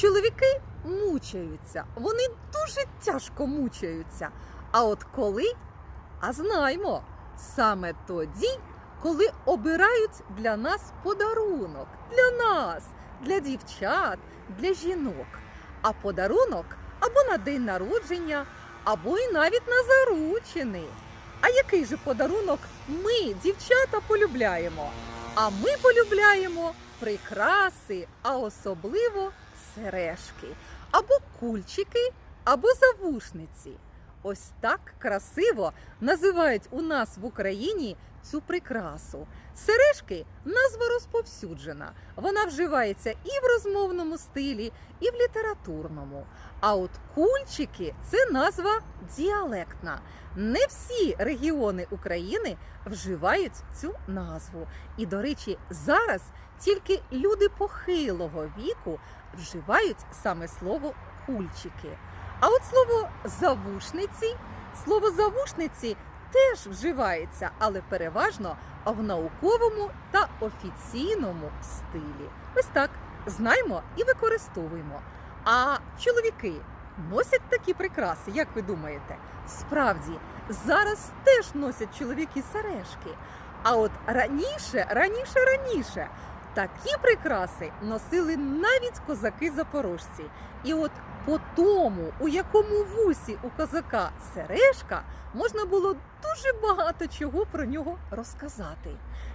Чоловіки мучаються, вони дуже тяжко мучаються. А от коли? А знаємо, саме тоді, коли обирають для нас подарунок, для нас, для дівчат, для жінок. А подарунок або на день народження, або і навіть на заручини. А який же подарунок ми, дівчата, полюбляємо? А ми полюбляємо прикраси, а особливо сережки, або кульчики, або завушниці. Ось так красиво називають у нас в Україні цю прикрасу. Сережки назва розповсюджена. Вона вживається і в розмовному стилі, і в літературному. А от кульчики це назва діалектна. Не всі регіони України вживають цю назву. І, до речі, зараз тільки люди похилого віку вживають саме слово кульчики. А от слово завушниці, слово завушниці теж вживається, але переважно в науковому та офіційному стилі. Ось так знаємо і використовуємо. А чоловіки носять такі прикраси, як ви думаєте? Справді, зараз теж носять чоловіки сережки. А от раніше, раніше, раніше такі прикраси носили навіть козаки-запорожці. І от по тому, у якому вусі у козака сережка, можна було дуже багато чого про нього розказати.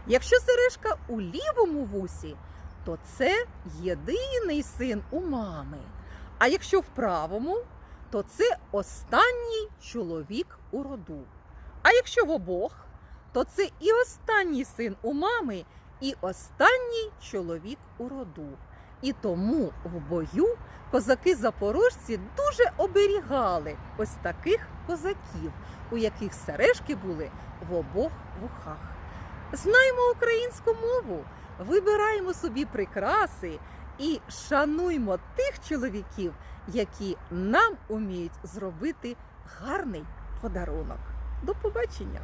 Якщо сережка у лівому вусі, то це єдиний син у мами. А якщо в правому, то це останній чоловік у роду. А якщо в обох, то це і останній син у мами, і останній чоловік у роду. І тому в бою козаки-запорожці дуже оберігали ось таких козаків, у яких сережки були в обох вухах. Знаємо українську мову, вибираємо собі прикраси і шануймо тих чоловіків, які нам уміють зробити гарний подарунок. До побачення!